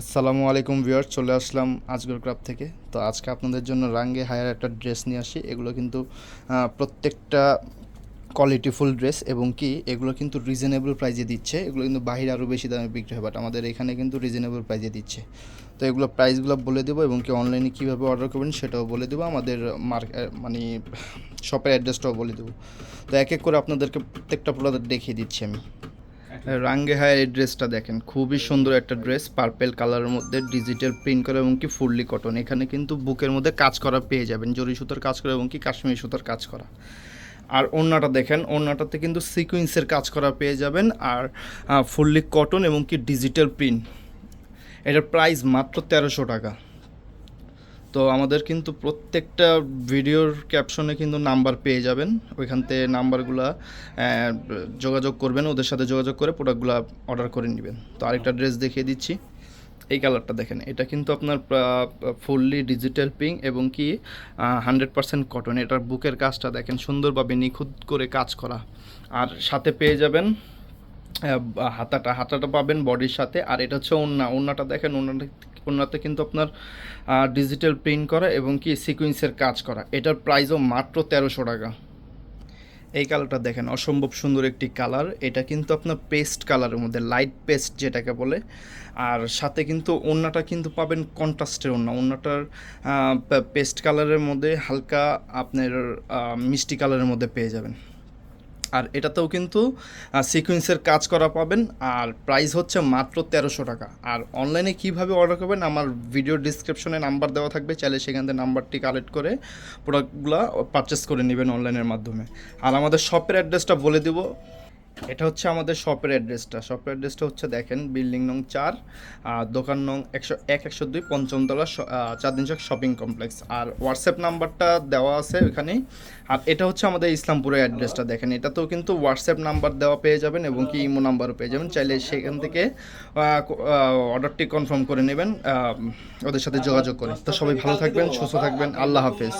আসসালামু আলাইকুম ভিউয়ার চলে আসলাম আজগর ক্রাব থেকে। তো আজকে আপনাদের জন্য রাঙ্গে হায়ার একটা ড্রেস নিয়ে আসি। এগুলো কিন্তু প্রত্যেকটা কোয়ালিটিফুল ড্রেস এবং কি, এগুলো কিন্তু রিজনেবল প্রাইজে দিচ্ছে। এগুলো কিন্তু বাহিরে আরও বেশি দামে বিক্রি হয় বাট আমাদের এখানে কিন্তু রিজনেবল প্রাইজে দিচ্ছে। তো এগুলো প্রাইসগুলো বলে দেবো এবং কি অনলাইনে কীভাবে অর্ডার করবেন সেটাও বলে দেবো। আমাদের মার্কে মানে শপের অ্যাড্রেসটাও বলে দেবো। তো এক এক করে আপনাদেরকে প্রত্যেকটা প্রোডাক্ট দেখিয়ে দিচ্ছি আমি। রাঙ্গে হায়ার এই ড্রেসটা দেখেন, খুবই সুন্দর একটা ড্রেস পার্পেল কালারের মধ্যে ডিজিটাল প্রিন্ট করা এবং কি ফুললি কটন এখানে কিন্তু বুকের মধ্যে কাজ করা পেয়ে যাবেন, জরি সুতার কাজ করা এবং কি কাশ্মীরি সুতার কাজ করা। আর ওড়নাটা দেখেন, ওড়নাটাতে কিন্তু সিকুয়েন্সের কাজ করা পেয়ে যাবেন, আর ফুললি কটন এবং কি ডিজিটাল প্রিন্ট এটার প্রাইস মাত্র তেরোশো টাকা। তো আমাদের কিন্তু প্রত্যেকটা ভিডিওর ক্যাপশনে কিন্তু নাম্বার পেয়ে যাবেন। ওইখান থেকে নাম্বারগুলো যোগাযোগ করবেন, ওদের সাথে যোগাযোগ করে প্রোডাক্টগুলো অর্ডার করে নেবেন। তো আরেকটা ড্রেস দেখিয়ে দিচ্ছি। এই কালারটা দেখেন, এটা কিন্তু আপনার ফুললি ডিজিটাল পিঙ্ক এবং কি হান্ড্রেড পার্সেন্ট কটন এটার বুকের কাজটা দেখেন, সুন্দরভাবে নিখুঁত করে কাজ করা। আর সাথে পেয়ে যাবেন হাতাটা। হাতাটা পাবেন বডির সাথে। আর এটা হচ্ছে ওন্না ওন্নাটা দেখেন ওন্নাটা ওন্নাতে কিন্তু আপনার ডিজিটাল প্রিন্ট করা এবং কি সিকুয়েন্সের কাজ করা। এটার প্রাইসও মাত্র তেরোশো টাকা। এই কালারটা দেখেন, অসম্ভব সুন্দর একটি কালার এটা কিন্তু আপনার পেস্ট কালারের মধ্যে লাইট পেস্ট যেটাকে বলে। আর সাথে কিন্তু ওড়নাটা কিন্তু পাবেন কন্ট্রাস্টের ওড়না। ওড়নাটার পেস্ট কালারের মধ্যে হালকা আপনার মিষ্টি কালারের মধ্যে পেয়ে যাবেন। আর এটাতেও কিন্তু সিকুয়েন্সের কাজ করা পাবেন। আর প্রাইস হচ্ছে মাত্র তেরোশো টাকা। আর অনলাইনে কীভাবে অর্ডার করবেন, আমার ভিডিও ডিসক্রিপশনে নাম্বার দেওয়া থাকবে। চাইলে সেখান থেকে নাম্বারটি কালেক্ট করে প্রোডাক্টগুলো পারচেস করে নেবেন অনলাইনের মাধ্যমে। আর আমাদের শপের অ্যাড্রেসটা বলে দিব। এটা হচ্ছে আমাদের শপের অ্যাড্রেসটা শপের অ্যাড্রেসটা হচ্ছে দেখেন বিল্ডিং নং চার আর দোকান নং একশো এক, একশো দুই পঞ্চমতলা চাঁদনি চক শপিং কমপ্লেক্স আর হোয়াটসঅ্যাপ নাম্বারটা দেওয়া আছে ওখানেই। আর এটা হচ্ছে আমাদের ইসলামপুরের অ্যাড্রেসটা দেখেন। এটাতেও কিন্তু হোয়াটসঅ্যাপ নাম্বার দেওয়া পেয়ে যাবেন এবং কি ইমো নাম্বারও পেয়ে যাবেন। চাইলে সেখান থেকে অর্ডারটি কনফার্ম করে নেবেন ওদের সাথে যোগাযোগ করে। তো সবাই ভালো থাকবেন, সুস্থ থাকবেন। আল্লাহ হাফেজ।